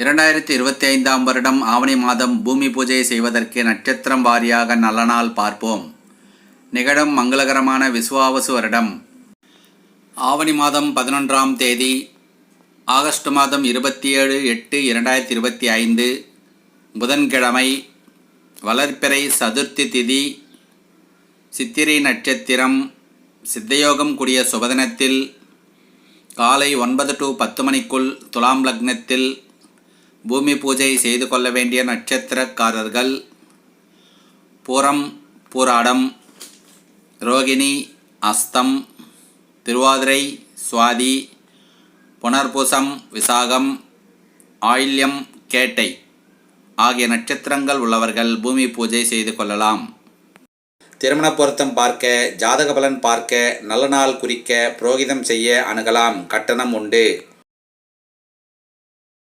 இரண்டாயிரத்தி இருபத்தி ஐந்தாம் வருடம் ஆவணி மாதம் பூமி பூஜை செய்வதற்கு நட்சத்திரம் வாரியாக நல்ல நாள் பார்ப்போம். நிகழும் மங்களகரமான விசுவாவசு வருடம். ஆவணி மாதம் பதினொன்றாம் தேதி ஆகஸ்ட் மாதம் இருபத்தி ஏழு எட்டு இரண்டாயிரத்தி இருபத்தி ஐந்து புதன்கிழமை வளர்ப்பிறை சதுர்த்தி திதி சித்திரை நட்சத்திரம் சித்தயோகம் கூடிய சுபதினத்தில் காலை ஒன்பது டு பத்து மணிக்குள் துலாம் லக்னத்தில் பூமி பூஜை செய்து கொள்ள வேண்டிய நட்சத்திரக்காரர்கள். பூரம் பூராடம் ரோகிணி அஸ்தம் திருவாதிரை சுவாதி புனர்பூசம் விசாகம் ஆயில்யம் கேட்டை ஆகிய நட்சத்திரங்கள் உள்ளவர்கள் பூமி பூஜை செய்து கொள்ளலாம். திருமண பொருத்தம் பார்க்க ஜாதக பலன் பார்க்க நல்ல நாள் குறிக்க புரோகிதம் செய்ய அணுகலாம். கட்டணம் உண்டு.